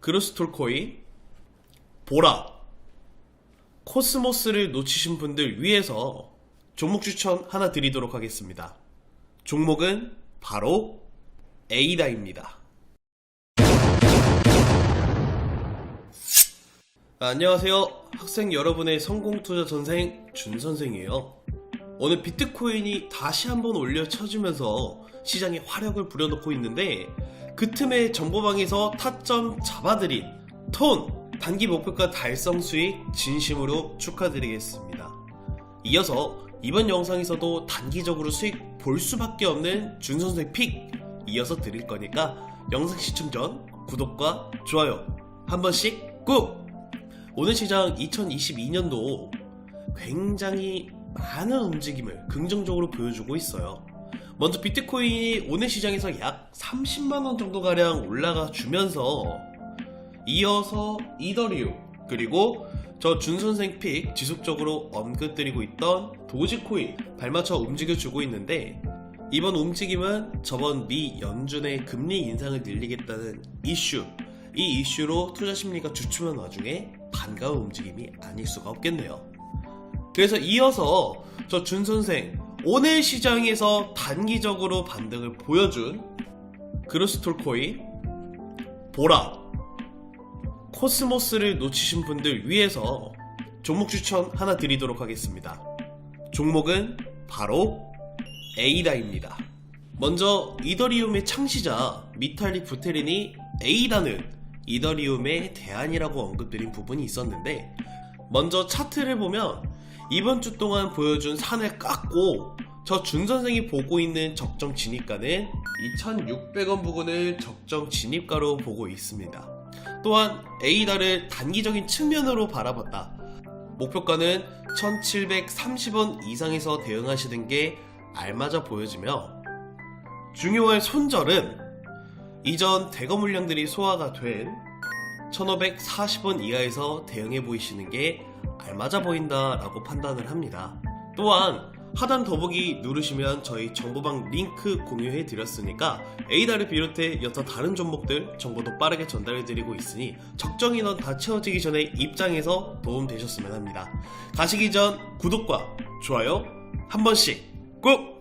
그루스톨코인, 보라, 코스모스를 놓치신 분들 위해서 종목 추천 하나 드리도록 하겠습니다. 종목은 바로 에이다입니다. 아, 안녕하세요. 학생 여러분의 성공 투자 전생 준 선생이에요. 오늘 비트코인이 다시 한번 올려 쳐지면서 시장에 화력을 부려놓고 있는데 그 틈에 정보방에서 타점 잡아드린 톤 단기 목표가 달성 수익 진심으로 축하드리겠습니다. 이어서 이번 영상에서도 단기적으로 수익 볼 수밖에 없는 준 선생 픽 이어서 드릴 거니까 영상 시청 전 구독과 좋아요 한 번씩 꾹! 오늘 시장 2022년도 굉장히 많은 움직임을 긍정적으로 보여주고 있어요. 먼저 비트코인이 오늘 시장에서 약 30만원 정도가량 올라가 주면서 이어서 이더리움 그리고 저 준선생 픽 지속적으로 언급드리고 있던 도지코인 발맞춰 움직여주고 있는데 이번 움직임은 저번 미 연준의 금리 인상을 늘리겠다는 이슈 이 이슈로 투자 심리가 주춤한 와중에 반가운 움직임이 아닐 수가 없겠네요. 그래서 이어서 저 준 선생 오늘 시장에서 단기적으로 반등을 보여준 그루스톨코인, 보라, 코스모스를 놓치신 분들 위해서 종목 추천 하나 드리도록 하겠습니다. 종목은 바로 에이다입니다. 먼저 이더리움의 창시자 미탈릭 부테린이 에이다는 이더리움의 대안이라고 언급드린 부분이 있었는데 먼저 차트를 보면 이번 주 동안 보여준 산을 깎고 저 준 선생이 보고 있는 적정 진입가는 2,600원 부근을 적정 진입가로 보고 있습니다. 또한 에이다를 단기적인 측면으로 바라봤다. 목표가는 1,730원 이상에서 대응하시는 게 알맞아 보여지며 중요한 손절은 이전 대거 물량들이 소화가 된 1540원 이하에서 대응해 보이시는 게 알맞아 보인다라고 판단을 합니다. 또한 하단 더보기 누르시면 저희 정보방 링크 공유해 드렸으니까 에이다를 비롯해 여타 다른 종목들 정보도 빠르게 전달해 드리고 있으니 적정 인원 다 채워지기 전에 입장해서 도움 되셨으면 합니다. 가시기 전 구독과 좋아요 한 번씩 꾹